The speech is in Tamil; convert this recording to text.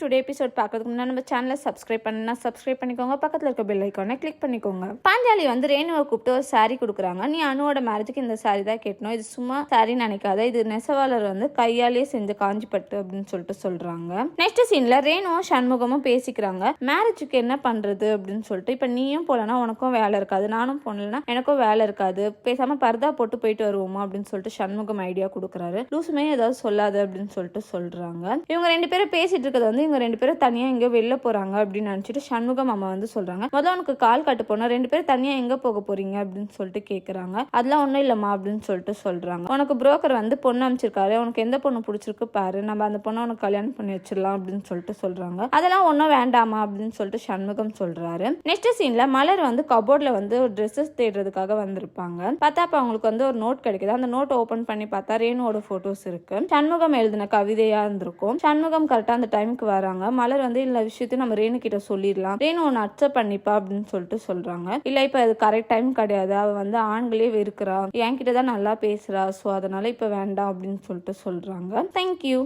டுடே எபிசோட் பார்க்கறதுக்கு முன்னாடி நம்ம சேனலை சப்ஸ்கிரைப் பண்ணா சப்ஸ்கிரைப் பண்ணிக்கோங்க. பக்கத்தில் இருக்க பெல் ஐக்கானை கிளிக் பண்ணிக்கோங்க. பாஞ்சாலி வந்து ரேணுவை கூப்பிட்டு ஒரு சாரீ கொடுக்குறாங்க. நீ அனுவோட மேரேஜுக்கு இந்த saree தான் கேட்டணும். இது சும்மா saree நினைக்காத. இது நெசவாளர் வந்து கையாலேயே செஞ்ச காஞ்சிப்பட்டு அப்படின்னு சொல்லிட்டு சொல்றாங்க. நெக்ஸ்ட் சீன்ல ரேணுவும் சண்முகமும் பேசிக்கிறாங்க. மேரேஜுக்கு என்ன பண்றது அப்படின்னு சொல்லிட்டு. இப்போ நீயும் போலனா உனக்கும் வேலை இருக்காது. நானும் போனலனா எனக்கும் வேலை இருக்காது. பேசாம பர்தா போட்டு போயிட்டு வருவோமா அப்படின்னு சொல்லிட்டு சண்முகம் ஐடியா கொடுக்குறாரு. லூசுமே ஏதாவது சொல்லாது அப்படின்னு சொல்லிட்டு சொல்றாங்க. இவங்க ரெண்டு பேரும் பேசிட்டு இருக்கிறது வந்து இவங்க ரெண்டு பேரும் தனியா எங்கேயோ வெளில போறாங்க அப்படின்னு நினைச்சிட்டு சண்முகம் அம்மா வந்து சொல்றாங்க. முதல்ல உனக்கு கால் கட்டு போனா ரெண்டு பேரும் தனியா எங்க போக போறீங்க அப்படின்னு சொல்லிட்டு கேட்குறாங்க அதெல்லாம் ஒன்றும் இல்லம்மா அப்படின்னு சொல்லிட்டு சொல்றாங்க. உனக்கு புரோக்கர் வந்து பொண்ணு அமைச்சிருக்காரு உனக்கு எந்த பொண்ணு பிடிச்சிருக்கு பாரு. நம்ம அந்த பொண்ணை உனக்கு கல்யாணம் பண்ணி வச்சிடலாம் அப்படின்னு சொல்லிட்டு சொல்றாங்க. அதெல்லாம் ஒன்றும் வேண்டாமா அப்படின்னு சொல்லிட்டு சண்முகம் சொல்றாரு. நெக்ஸ்ட் சீன்ல மலர் வந்து கபோர்டில் வந்து ஒரு ட்ரெஸ்ஸஸ் தேடுறதுக்காக வந்திருப்பாங்க. பார்த்தா அப்போ அவங்களுக்கு வந்து ஒரு நோட் கிடைக்குது. அந்த நோட் ஓப்பன் பண்ணி பார்த்தா ரேணுவோட ஃபோட்டோஸ் இருக்கு. சண்முகம் எழுதின கவிதையா இருந்திருக்கும். சண்முகம் கரெக்டா அந்த டைமுக்கு வராங்க. மலர் வந்து இந்த விஷயத்தையும் நம்ம ரேணு கிட்ட சொல்லிடலாம். ரேணு ஒன்று அக்செப்ட் பண்ணிப்பா அப்படின்னு சொல்லிட்டு சொல்றாங்க. இல்ல இப்ப அது கரெக்ட் டைம் கிடையாது. அவ வந்து ஆண்களே வெறுக்கிறா. என்கிட்ட தான் நல்லா பேசுறா. ஸோ அதனால இப்ப வேண்டாம் அப்படின்னு சொல்லிட்டு சொல்றாங்க. தேங்க்யூ